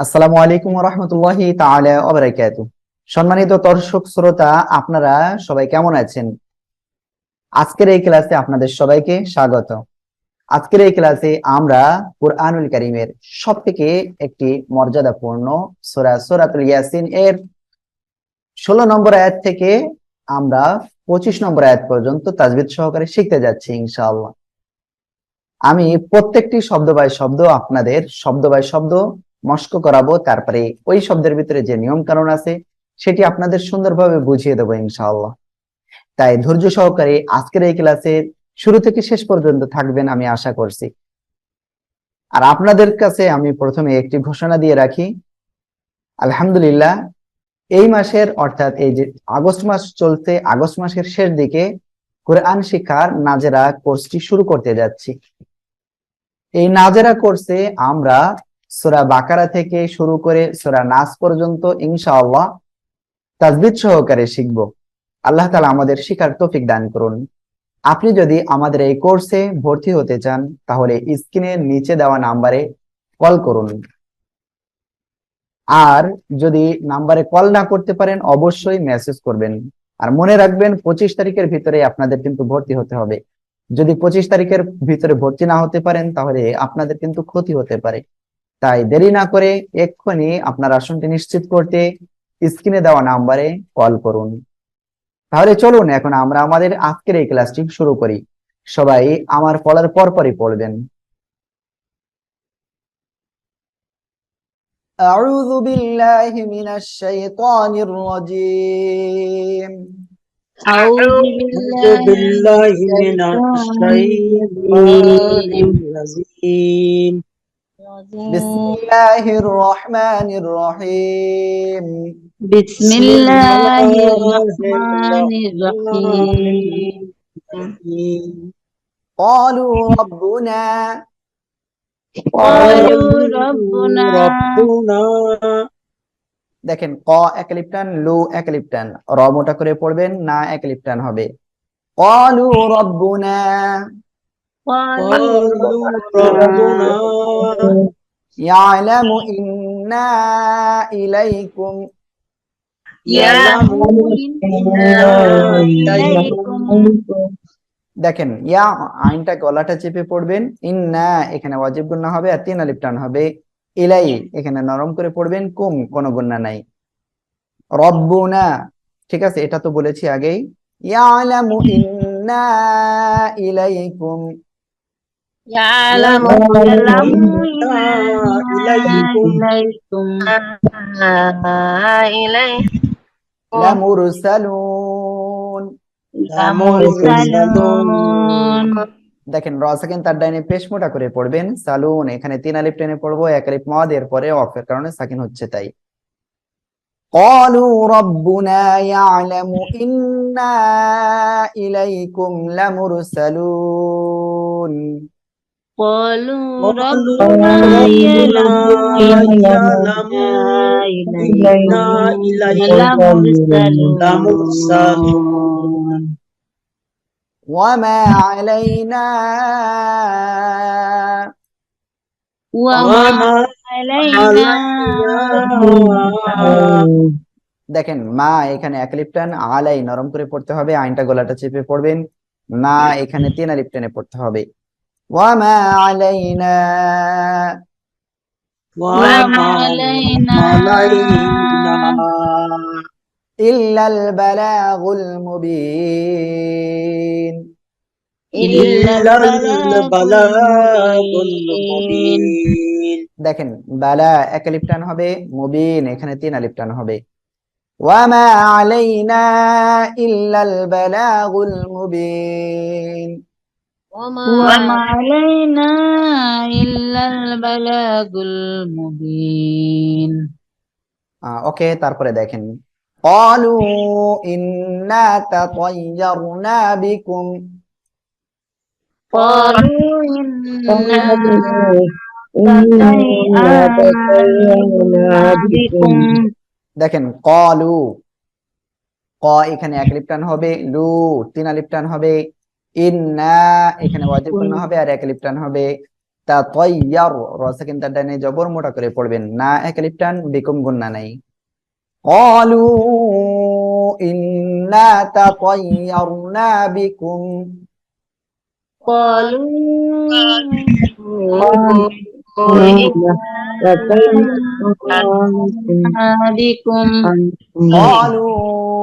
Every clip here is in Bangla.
আসসালামু আলাইকুম রহমতুল্লাহি তাআলা ওয়া বারাকাতুহু সম্মানিত দর্শক, শ্রোতা, আপনারা সবাই কেমন আছেন? আজকের এই ক্লাসে আপনাদের সবাইকে স্বাগত। আজকের এই ক্লাসে আমরা কুরআনুল কারীমের সবথেকে একটি মর্যাদাপূর্ণ সূরা সূরাতুল ইয়াসিন এর 16 নম্বর আয়াত থেকে আমরা 25 নম্বর আয়াত পর্যন্ত তাজবিদ সহকারে শিখতে যাচ্ছি, ইনশাআল্লাহ। আমি প্রত্যেকটি শব্দ বাই শব্দ আপনাদের শব্দ বাই শব্দ মস্ক করাবো, তারপরে ওই শব্দের ভিতরে যে নিয়ম কানুন আছে, সেটি আপনাদের সুন্দরভাবে বুঝিয়ে দেবো ইনশাআল্লাহ। তাই ধৈর্য সহকারে আজকের এই ক্লাসে শুরু থেকে শেষ পর্যন্ত থাকবেন আমি আশা করছি। আর আপনাদের কাছে আমি প্রথমে একটি ঘোষণা দিয়ে রাখি, আলহামদুলিল্লাহ, এই মাসের অর্থাৎ এই যে আগস্ট মাস চলতে আগস্ট মাসের শেষ দিকে কোরআন শিক্ষার নাজেরা কোর্সটি শুরু করতে যাচ্ছি। এই নাজেরা কোর্সে আমরা সোরা বাকারা থেকে শুরু করে সোরা নাস পর্যন্ত ইনশাআল্লাহ তাজবিদ সহকারে শিখব। আল্লাহ তালা আমাদের শিকার তৌফিক দান করুন। আপনি যদি আমাদের এই কোর্সে ভর্তি হতে চান, তাহলে স্ক্রিনের নিচে দেওয়া নাম্বারে কল করুন। আর যদি নাম্বারে কল না করতে পারেন, অবশ্যই মেসেজ করবেন। আর মনে রাখবেন, পঁচিশ তারিখের ভিতরে আপনাদের কিন্তু ভর্তি হতে হবে। যদি পঁচিশ তারিখের ভিতরে ভর্তি না হতে পারেন, তাহলে আপনাদের কিন্তু ক্ষতি হতে পারে। তাই দেরি না করে এক্ষুনি আপনার আসনটি নিশ্চিত করতে স্ক্রিনে দেওয়া নাম্বারে কল করুন তাহলে চলুন এখন আমরা আমাদের আজকের এই ক্লাসটি শুরু করি সবাই আমার পড়ার পরপরই পড়বেন أعوذ بالله من الشيطان الرجيم أعوذ بالله من الشيطان الرجيم بسم الله الرحمن الرحيم بسم الله الرحمن الرحيم قالوا ربنا قالوا ربنا ربنا দেখেন ক একলিপটান লু একলিপটান র মোটা করে পড়বেন না একলিপটান হবে قالوا ربنا قالوا قالوا ربنا يعلم إنا إليكم يعلم إنا إليكم দেখেন ইয়া আইনটা গলাটা চেপে পড়বেন ইন্না এখানে ওয়াজিব গুন্না হবে আর তিন আলিফ টান হবে ইলাই এখানে নরম করে পড়বেন কুম কোনো গুন্না নাই রব্বুনা ঠিক আছে এটা তো বলেছি আগেই ইয়ালামু ইন্না ইলাইকুম يعلم يعلم إنا إليكم লামুরসালুন لمرسلون দেখেন র সেকেন্ড তার ডাইনে পেশ মোটা করে পড়বেন সালুন এখানে তিন আলিফ টেনে পড়বো এক আলিফ মদ এরপরে অফের কারণে সাকিন হচ্ছে তাই قالوا ربنا يعلم إنا إليكم لمرسلون قالوا قالوا ربنا يعلم يعلم إنا إليكم لمرسلون وما علينا وما وما علينا দেখেন মা এখানে এক আলিফ টান আলাই নরম করে পড়তে হবে আইনটা গলাটা চেপে পড়বেন না এখানে তিন আলিফ টেনে পড়তে হবে ওয়ামা আলাইনা وما علينا علينا ইল্লাল বালাগুল মুবিন إلا إلا البلاغ البلاغ المبين المبين দেখেন বালা এক আলিফ টান হবে মুবিন এখানে তিন আলিফ টান হবে ওয়ামা আলাইনা ইল্লাল বালাগুল মুবিন وما علينا إلا البلاغ المبين ওকে তারপরে দেখেন قالوا إنا تطيرنا بكم قالوا إنا تطيرنا بكم দেখেন কলু ক এখানে এক লিপটান হবে লু তিন আলিফ টান হবে ইন্না এখানে ওয়াজিব গুন্না হবে আর এক আলিফ টান হবে তা তৈয়ার রসে কিন্তু ডানে জবর মোটা করে পড়বেন না একালিপটান বিকুম গুন্না নাই قالوا إنا تطيرنا بكم بكم قالوا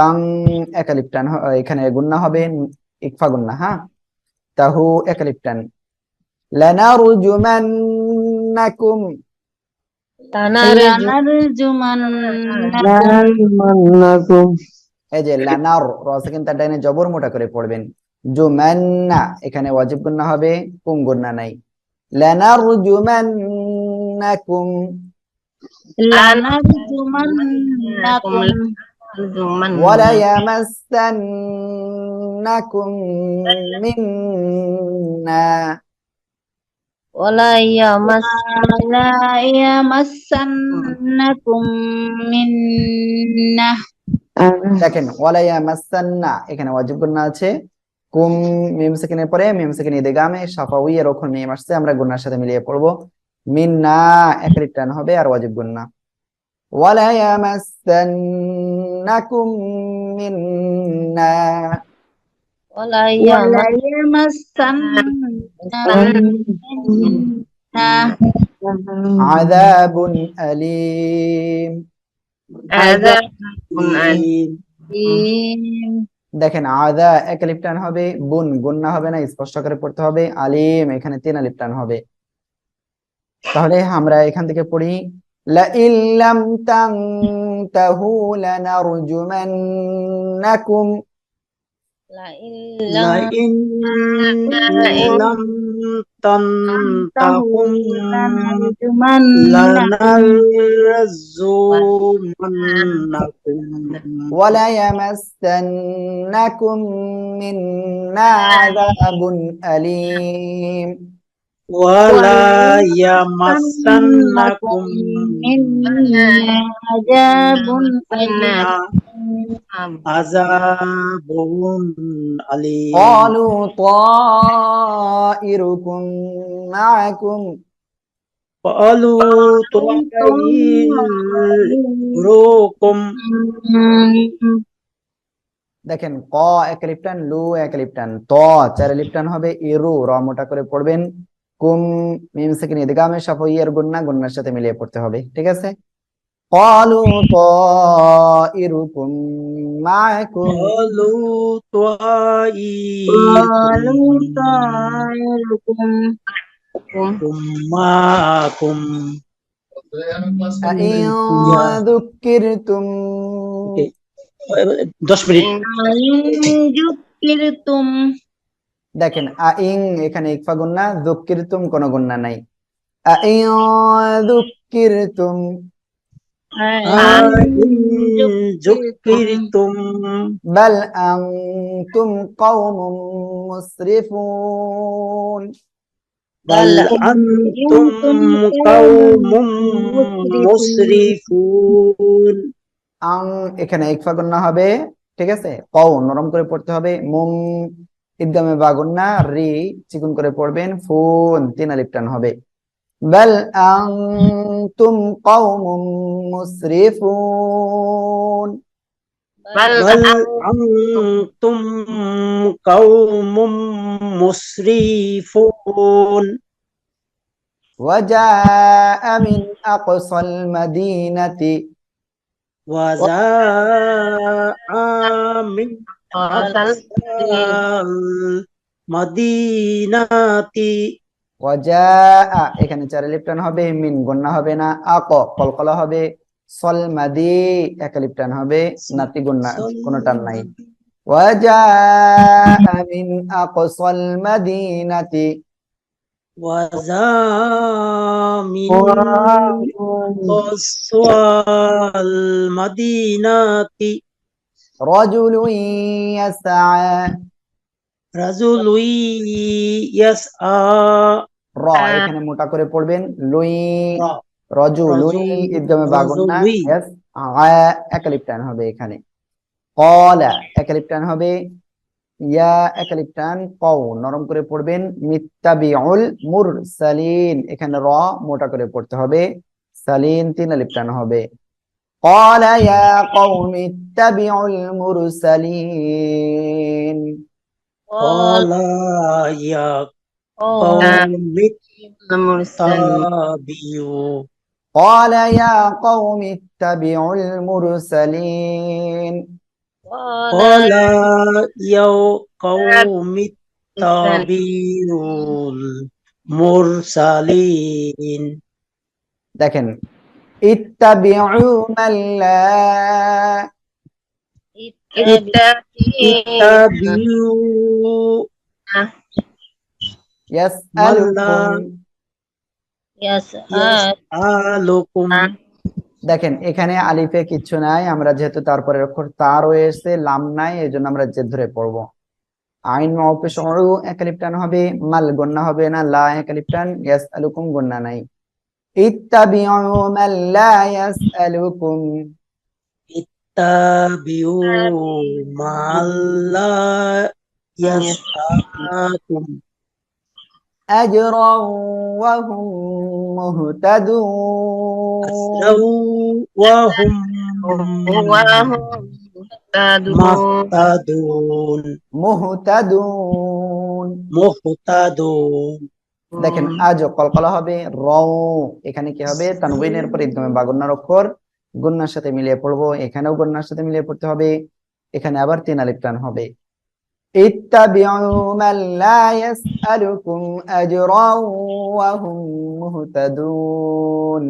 তাং একালিপ্টান এখানে গুন্না হবে ইকফা গুন্না হ্যাঁ? তাহু একালিপ্টান। লেনারুজুমান্নাকুম। এই যে লানার ডাইনে জবর মোটা করে পড়বেন। এখানে গুন্না হবে নাই। وليمسنكم منا ولا يمس لا يمسنكم منا দেখেন ওয়ালায়ামাসান্না এখানে ওয়াজিব গুন্না আছে কুম মিম সেকেন্ডের পরে মিম সেকেন্ড ইদগামে সাফাউই এর ওখানে মিম আসছে আমরা গুন্নার সাথে মিলিয়ে পড়বো মিন্না একালিপ টান হবে আর ওয়াজিব গুন্না ওয়ালায়ামাসান্নাকুম মিন্না ولا يمسنكم منا আযাবুন আলীম عذاب আলিম أليم দেখেন আদা এক আলিফ টান হবে বুন গুন্না হবে না স্পষ্ট করে পড়তে হবে আলিম এখানে তিন আলিফ টান হবে তাহলে আমরা এখান থেকে পড়ি لئن لم تنتهوا لنرجمنكم. لئن لم تنتهوا لنرجمنكم. وليمسنكم منا عذاب أليم. ولا يمسنكم منا عذاب أليم عذاب أليم قالوا طائركم معكم قالوا طائركم দেখেন ক এক লিপটান লু এক লিপটান ত চার লিপটান হবে ইরু র মোটা করে পড়বেন কুম মিম সেকেন্ড ইদগামে সাফাইয়ের গুন্না গুন্নার সাথে মিলিয়ে পড়তে হবে ঠিক আছে قالوا طائركم معكم قالوا قالوا طائركم طائركم معكم أئن ذكرتم দশ মিনিট إن ذكرتم দেখেন আইং এখানে ইকফা গুন্না যুক্কিরতুম কোনো গুন্না নাই আইন যুক্কিরতুম ذكرتم بل أنتم قوم مسرفون بل أنتم قوم مسرفون আং এখানে ইকফা গুন্না হবে ঠিক আছে কও নরম করে পড়তে হবে মুম ইদগামে বা গুন্না রি চিকুন করে পড়বেন ফুন তিন আলিফ টান হবে بل أنتم قوم مسرفون بل أنتم قوم مسرفون وجاء من أقصى المدينة وجاء من মদিনাতি। ওয়াজা এখানে চারে লিপটান হবে মিন গন্না হবে না। আক কলকলা হবে। সল মাদি এক লিপটান হবে। নাতি গন্না কোনো টান নাই। ওয়াজা মিন আকসল মাদিনাতি ওয়াজা মিন আকসল মাদিনাতি رجل يسعى رجل يسعى র এখানে মোটা করে পড়বেন লুই را রজু লুই রজু- ইদগামে বাগুন্না রজুই। ইয়েস আয়া একালিফ টান হবে এখানে কলা একালিফ টান হবে ইয়া একালিফ টান কও নরম করে পড়বেন মিত্তাবিউল মুরসালিন এখানে র মোটা করে পড়তে হবে সালিন তিন আলিফ টান হবে قال يا قوم اتبعوا المرسلين قال يا قوم المرسلين اتبعوا قال يا قوم اتبعوا المرسلين قال يا قوم اتبعوا المرسلين দেখেন ইত্তাবিউ মান লা اتبعوا ইয়াসআলুকুম يسأل يسألكم দেখেন এখানে আলিফে কিচ্ছু নাই আমরা যেহেতু তারপরে অক্ষর তা রয়েছে লাম নাই এই জন্য আমরা জেদ ধরে পড়বো আইন মাউপে সরু একালিফ টান হবে মাল গন্না হবে না লা একালিফ টান ইয়াসআলুকুম গন্না নাই اتبعوا من لا يسألكم. اتبعوا من لا يسألكم. أجرا وهم مهتدون. وهم مهتدون. مهتدون. مهتدون. দেখেন আজ কলকলা হবে রও এখানে কি হবে তানবিনের পর ইদগামে বাগন্নার অক্ষর গুন্নার সাথে মিলিয়ে পড়বো এখানেও গুন্নার সাথে মিলিয়ে পড়তে হবে এখানে আবার তিন আলিফ টান হবে ইত্তাবিউ মান লা ইয়াসআলুকুম আজরান ওয়া হুম মুহতাদুন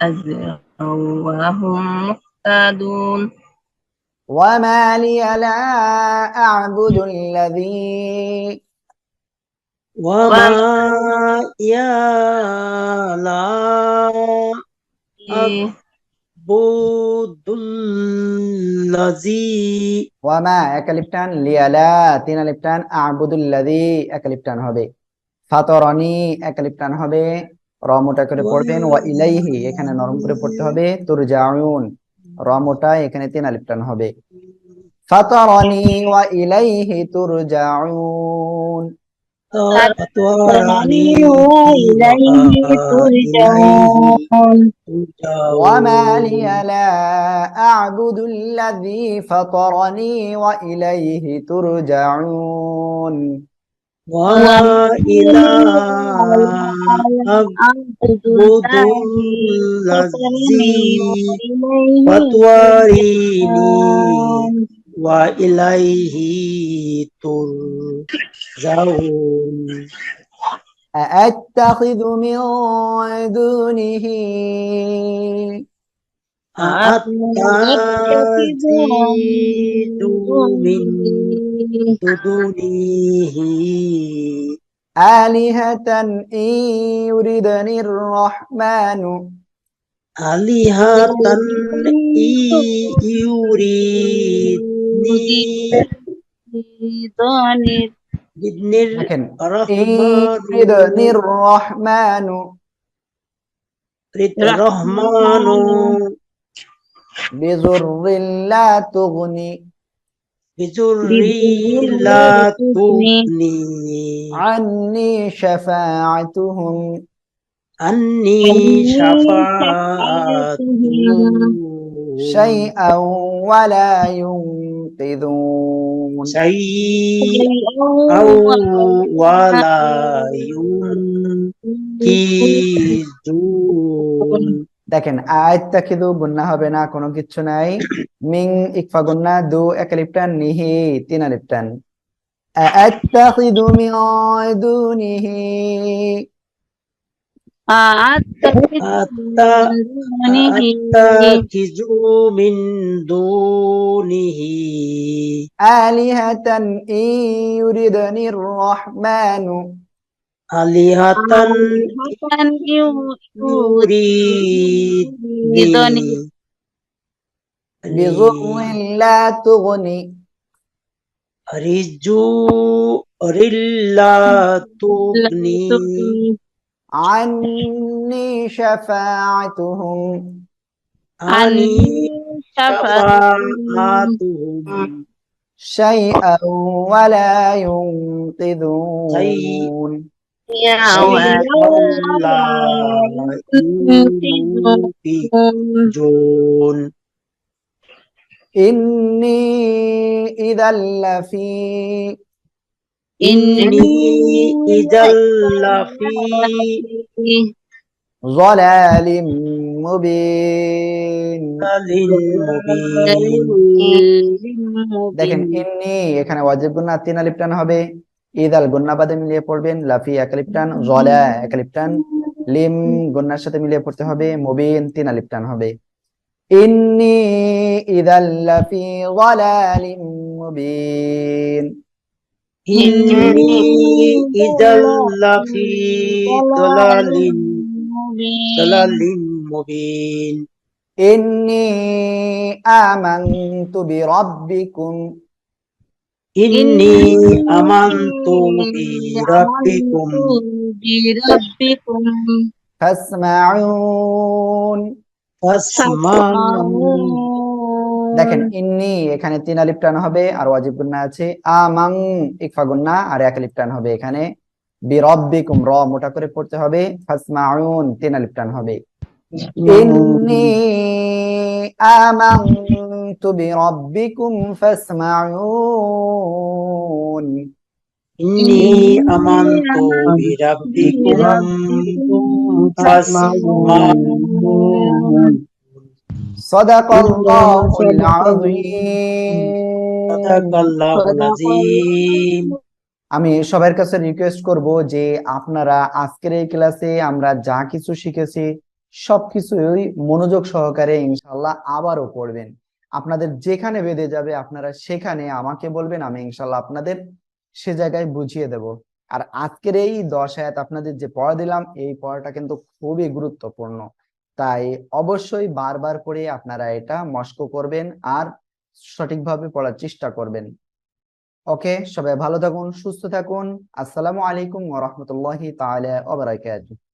اتبعوا وهم مهتدون وما لي لا أعبد الذي وما يا لا عبد الذي ওয়ামা এক আলিফ টান লিয়ালা তিন আলিফ টান আবুদুল্লাদি এক আলিফ টান হবে ফাতরনি এক আলিফ টান হবে র মোটা করে পড়বেন ওয়া ইলাইহি এখানে নরম করে পড়তে হবে তুরজাউন র মোটা এখানে তিন আলিফ টান হবে। ফাতারানি ওয়া ইলাইহি তুরজাউন। ফাতারানি ওয়া ইলাইহি তুরজাউন। ওয়া মা লিয়া লা আ'বুদু আল্লাযী ফাতারানি ওয়া ইলাইহি তুরজাউন। وما إلى عبد الذي وإليه ترجعون أأتخذ من دونه أتخذ من بدونه آلهة إن يردني الرحمن. آلهة إن يردني بدني الرحمن. الرحمن الرحمن. بذر لا تغني. بزر لا تغني عني شفاعتهم. عني شفاعة شيئا ولا ينقذون. شيئا ولا ينقذون. দেখেন আয়তা কিন্তু বন্যা হবে না কোনো কিছু নাই। মিং ইকফা গুন্না দু এক লিপটান নিহি তিন লিপটান আত্তাখিদু মিন আলিহাতান রহমানু। الرحمن آلهة يريدني بضر لا تغني رجو رلا تغني عني شفاعتهم عني شفاعتهم شيئا ولا ينقذون لا ينقذون إني إذا لفي إني إذا لفي ضلال مبين مبين দেখেন ইন্নি এখানে ওয়াজিব গুন্না তিন আলিফ টান হবে ইদাল গন্না বাদে মিলিয়ে পড়বেন লাফি একালিপটান জলা একালিপটান লিম গন্নার সাথে মিলিয়ে পড়তে হবে মুবিন তিন আলিপটান হবে। ইন্নি ইদাল লাফি যালালিম মুবিন। ইন্নি ইদাল লাফি যালালিম যালালিম মুবিন। ইন্নি বিরাব্বিকুম। إني آمنت بربكم بربكم فاسمعون فاسمعون দেখেন ইন্নি এখানে তিন আলিফ টান হবে আর ওয়াজিব গুন্না আছে আমাং ইকফা গুন্না আর এক আলিফ টান হবে এখানে বিরব্বিকুম র মোটা করে পড়তে হবে ফাসমাউন তিন আলিফ টান হবে ইন্নি আমানতু বিরব্বিকুম ফাসমাউন إني آمنت بربكم فاسمعون সাদাকাল্লাহুল আযীম صدق الله العظيم আমি সবার কাছে রিকোয়েস্ট করব যে আপনারা আজকের এই ক্লাসে আমরা যা কিছু শিখেছি সবকিছুই মনোযোগ সহকারে ইনশাল্লাহ আবারও পড়বেন আপনাদের যেখানে বেঁধে যাবে, আপনারা সেখানে আমাকে বলবেন, আমি ইনশাল্লাহ আপনাদের সে জায়গায় বুঝিয়ে দেব। আর আজকের এই দশ আয়াত আপনাদের যে পড়া দিলাম, এই পড়াটা কিন্তু খুবই গুরুত্বপূর্ণ। তাই অবশ্যই বারবার করে আপনারা এটা মস্ক করবেন আর সঠিকভাবে পড়ার চেষ্টা করবেন। ওকে, সবাই ভালো থাকুন, সুস্থ থাকুন। আসসালামু আলাইকুম ওয়া রাহমাতুল্লাহি তাআলা ওয়া বারাকাতুহু।